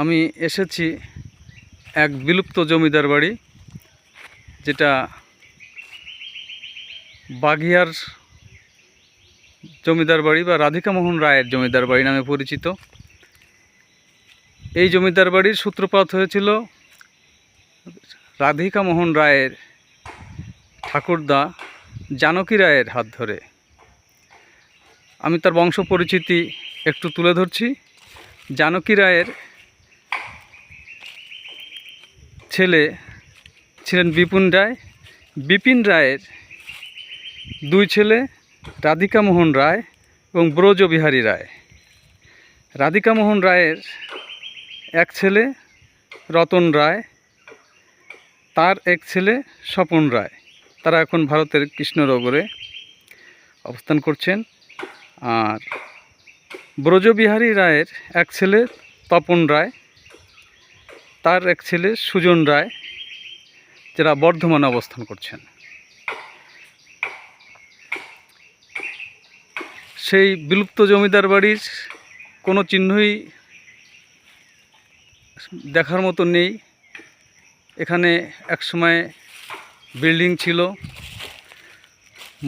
আমি এসেছি এক বিলুপ্ত জমিদার বাড়ি, যেটা বাঘিয়ার জমিদার বাড়ি বা রাধিকা মোহন রায়ের জমিদার বাড়ি নামে পরিচিত। এই জমিদার বাড়ির সূত্রপাত হয়েছিল রাধিকা মোহন রায়ের ঠাকুরদা জানকী রায়ের হাত ধরে। আমি তার বংশ পরিচিতি একটু তুলে ধরছি। জানকী রায়ের ছেলে ছিলেন বিপুন রায়। বিপিন রায়ের দুই ছেলে রাধিকা মোহন রায় এবং ব্রজবিহারী রায়। রাধিকা মোহন রায়ের এক ছেলে রতন রায়, তার এক ছেলে স্বপন রায়। তারা এখন ভারতের কৃষ্ণনগরে অবস্থান করছেন। আর ব্রজবিহারী রায়ের এক ছেলে তপন রায় তার এক ছেলে সুজন রায়, যারা বর্ধমানে অবস্থান করছেন। সেই বিলুপ্ত জমিদার বাড়ির কোনো চিহ্নই দেখার মতো নেই। এখানে একসময় বিল্ডিং ছিল,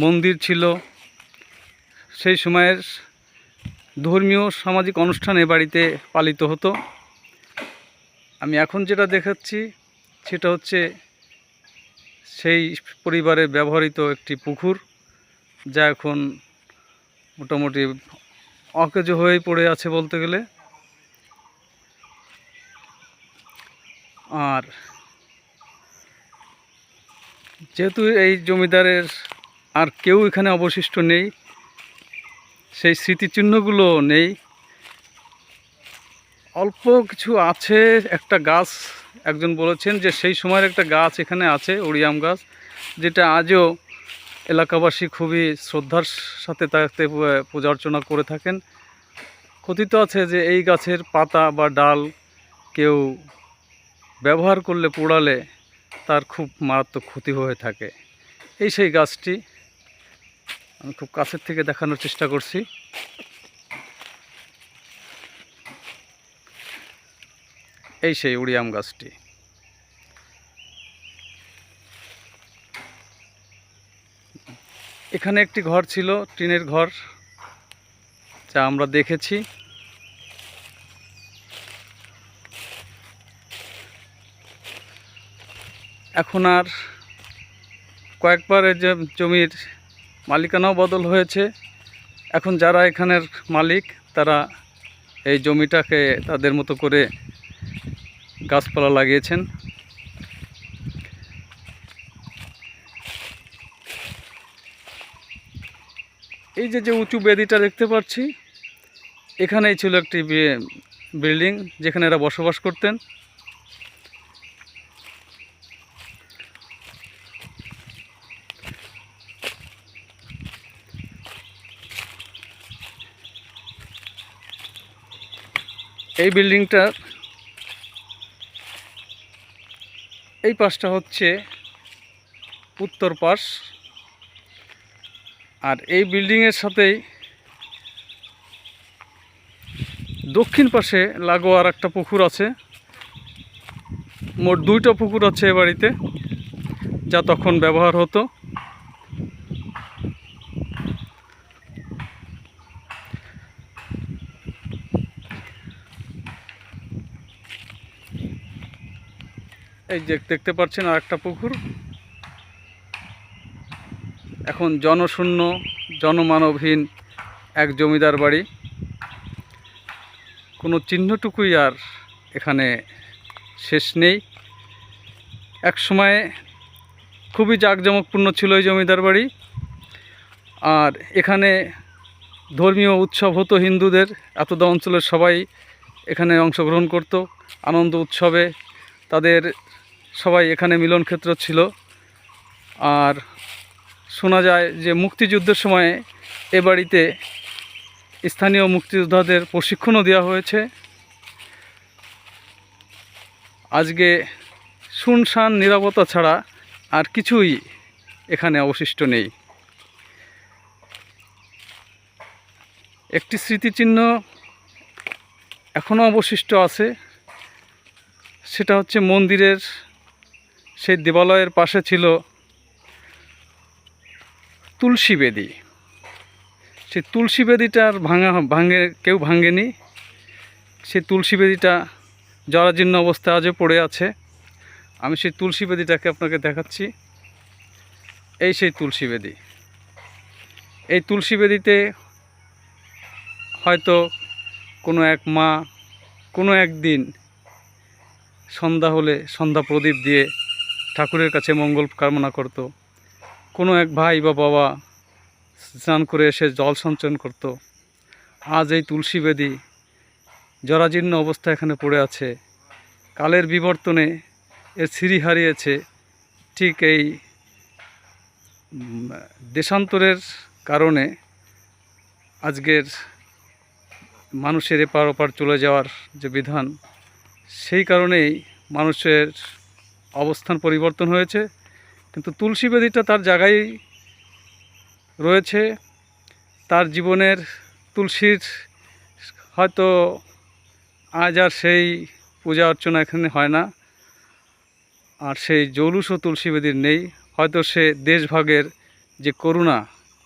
মন্দির ছিল। সেই সময়ের ধর্মীয় সামাজিক অনুষ্ঠান এ বাড়িতে পালিত হতো। আমি এখন যেটা দেখাচ্ছি, সেটা হচ্ছে সেই পরিবারে ব্যবহৃত একটি পুকুর, যা এখন মোটামুটি অকেজো হয়ে পড়ে আছে বলতে গেলে। আর যেহেতু এই জমিদারের আর কেউ এখানে অবশিষ্ট নেই, সেই স্মৃতিচিহ্নগুলো নেই অল্প কিছু আছে, একটা গাছ একজন বলেছেন যে সেই সময়ের একটা গাছ এখানে আছে, ওড়িয়াম গাছ, যেটা আজও এলাকাবাসী খুবই শ্রদ্ধার সাথে তাতে পূজা অর্চনা করে থাকেন। কথিত আছে যে এই গাছের পাতা বা ডাল কেউ ব্যবহার করলে, পোড়ালে তার খুব মারাত্মক ক্ষতি হয়ে থাকে। এই সেই গাছটি আমি খুব কাছের থেকে দেখানোর চেষ্টা করছি। এই সেই উড়িয়াম গাছটি। এখানে একটি ঘর ছিল, টিনের ঘর, যা আমরা দেখেছি। এখন আর কয়েকবার যে জমির মালিকানাও বদল হয়েছে। এখন যারা এখানের মালিক, তারা এই জমিটাকে তাদের মতো করে গাছপালা লাগিয়েছেন। এই যে যে উঁচু বেদিটা দেখতে পাচ্ছি, এখানেই ছিল একটি বিল্ডিং যেখানে এরা বসবাস করতেন। এই বিল্ডিংটা এই পাশটা হচ্ছে উত্তর পাশ। আর এই বিল্ডিংয়ের সাথেই দক্ষিণ পাশে লাগোয়ার একটা পুকুর আছে। মোট দুইটা পুকুর আছে এ বাড়িতে, যা তখন ব্যবহার হতো। এই যে দেখতে পাচ্ছেন আর একটা পুকুর। এখন জনশূন্য, জনমানবহীন এক জমিদার বাড়ি। কোনো চিহ্নটুকুই আর এখানে শেষ নেই। এক সময়ে খুবই জাঁকজমকপূর্ণ ছিল এই জমিদার বাড়ি। আর এখানে ধর্মীয় উৎসব হতো হিন্দুদের। এতদা অঞ্চলের সবাই এখানে অংশগ্রহণ করত। আনন্দ উৎসবে তাদের সবাই এখানে মিলন ক্ষেত্র ছিল। আর শোনা যায় যে মুক্তিযুদ্ধের সময়ে এ বাড়িতে স্থানীয় মুক্তিযোদ্ধাদের প্রশিক্ষণও দেওয়া হয়েছে। আজকে শুনশান নিরাপত্তা ছাড়া আর কিছুই এখানে অবশিষ্ট নেই। একটি স্মৃতিচিহ্ন এখনও অবশিষ্ট আছে। সেটা হচ্ছে মন্দিরের সেই দেবালয়ের পাশে ছিল তুলসী বেদি। সেই তুলসী বেদিটা আর ভাঙা ভাঙে, কেউ ভাঙেনি। সেই তুলসী বেদিটা জরাজীর্ণ অবস্থায় আজও পড়ে আছে। আমি সেই তুলসী বেদিটাকে আপনাকে দেখাচ্ছি। এই সেই তুলসী বেদি। এই তুলসী বেদিতে হয়তো কোনো এক মা কোনো একদিন সন্ধ্যা হলে সন্ধ্যা প্রদীপ দিয়ে ঠাকুরের কাছে মঙ্গল কামনা করত। কোনো এক ভাই বা বাবা স্নান করে এসে জল সঞ্চয়ন করত। আজ এই তুলসী বেদি জরাজীর্ণ অবস্থা এখানে পড়ে আছে। কালের বিবর্তনে এর সিঁড়ি হারিয়েছে। ঠিক এই দেশান্তরের কারণে আজকের মানুষের এপার ওপার চলে যাওয়ার যে বিধান, সেই কারণেই মানুষের অবস্থান পরিবর্তন হয়েছে, কিন্তু তুলসী বেদিটা তার জায়গায় রয়েছে। তার জীবনের তুলসীর হয়তো আজ আর সেই পূজা অর্চনা এখানে হয় না, আর সেই জৌলুস ও তুলসী বেদির নেই। হয়তো সে দেশভাগের যে করুণা,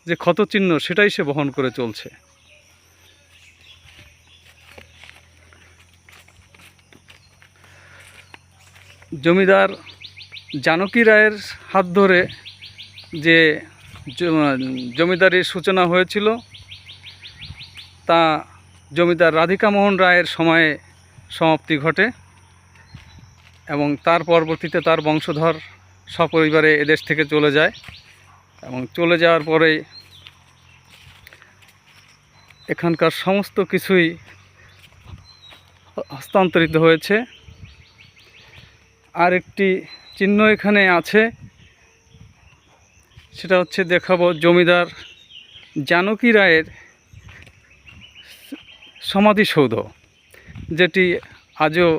যে ক্ষতচিহ্ন, সেটাই সে বহন করে চলছে। জমিদার জানকী রায়ের হাত ধরে যে জমিদারির সূচনা হয়েছিল, তা জমিদার রাধিকা মোহন রায়ের সময়ে সমাপ্তি ঘটে এবং তার পরবর্তীতে তার বংশধর সপরিবারে এদেশ থেকে চলে যায় এবং চলে যাওয়ার পরে এখানকার সমস্ত কিছুই হস্তান্তরিত হয়েছে। আর একটি চিহ্ন এখানে আছে। সেটা হচ্ছে দেখাবো জমিদার জানকী রায়ের সমাধিসৌধ, যেটি আজও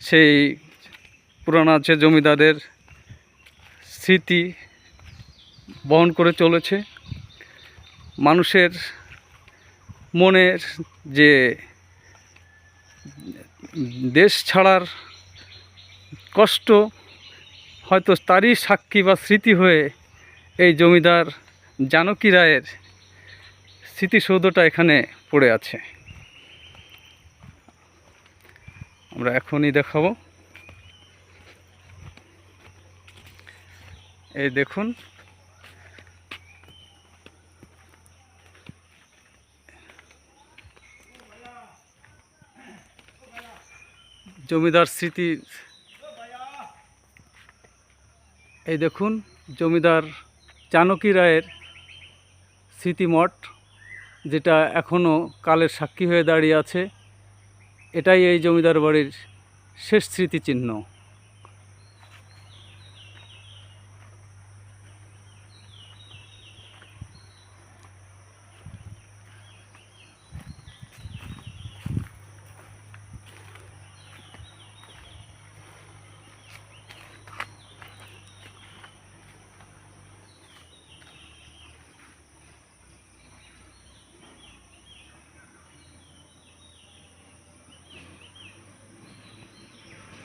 সেই পুরানো যে জমিদারের স্মৃতি বহন করে চলেছে। মানুষের মনের যে দেশ ছাড়ার কষ্ট, হয়তো তারই সাক্ষী বা স্মৃতি হয়ে এই জমিদার জানকী রায়ের স্মৃতিসৌধটা এখানে পড়ে আছে। আমরা এখনই দেখাবো। এই দেখুন। জমিদার স্মৃতি এই দেখুন জমিদার জানকী রায়ের স্মৃতিমঠ, যেটা এখনও কালের সাক্ষী হয়ে দাঁড়িয়ে আছে। এটাই এই জমিদার বাড়ির শেষ স্মৃতিচিহ্ন।